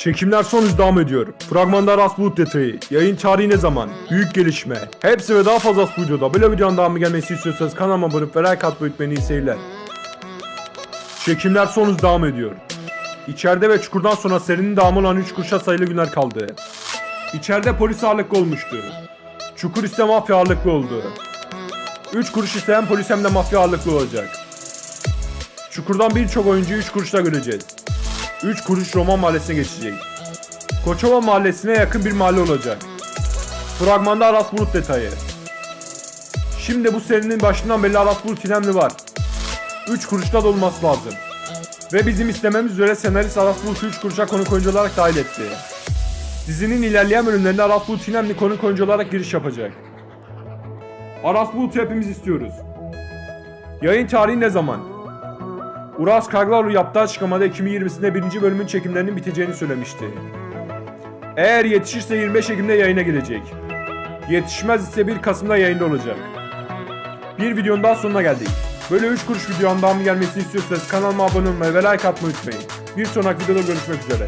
Çekimler son hız devam ediyor. Fragmanda Aras Bulut detayı, yayın tarihi ne zaman, büyük gelişme. Hepsi ve daha fazla bu videoda. Böyle videonun devamı gelmesi istiyorsanız kanalıma abone olup ve like atmayı unutmayın seyirler. Çekimler son hız devam ediyor. İçeride ve çukurdan sonra serinin devamı olan 3 kuruşa sayılı günler kaldı. İçeride polis ağırlıklı olmuştu. Çukur ise mafya ağırlıklı oldu. 3 kuruş isteyen polis hem de mafya ağırlıklı olacak. Çukurdan birçok oyuncuyu 3 kuruşla göreceğiz. 3 kuruş Roman Mahallesi'ne geçecek. Koçova Mahallesi'ne yakın bir mahalle olacak. Fragmanda Aras Bulut detayı. Şimdi bu serinin başından beri Aras Bulut inemli var. 3 kuruşta da olması lazım. Ve bizim istememiz üzere senarist Aras Bulut'u 3 kuruşa konuk oyuncu olarak dahil etti. Dizinin ilerleyen bölümlerinde Aras Bulut inemli konuk oyuncu olarak giriş yapacak. Aras Bulut'u hepimiz istiyoruz. Yayın tarihi ne zaman? Uras Kaglaru yaptığı açıklamada 2020'sinde birinci bölümün çekimlerinin biteceğini söylemişti. Eğer yetişirse 25 Ekim'de yayına gelecek. Yetişmez ise 1 Kasım'da yayında olacak. Bir videonun daha sonuna geldik. Böyle 3 kuruş videonun devamı gelmesini istiyorsanız kanalıma abone olmayı ve like atmayı unutmayın. Bir sonraki videoda görüşmek üzere.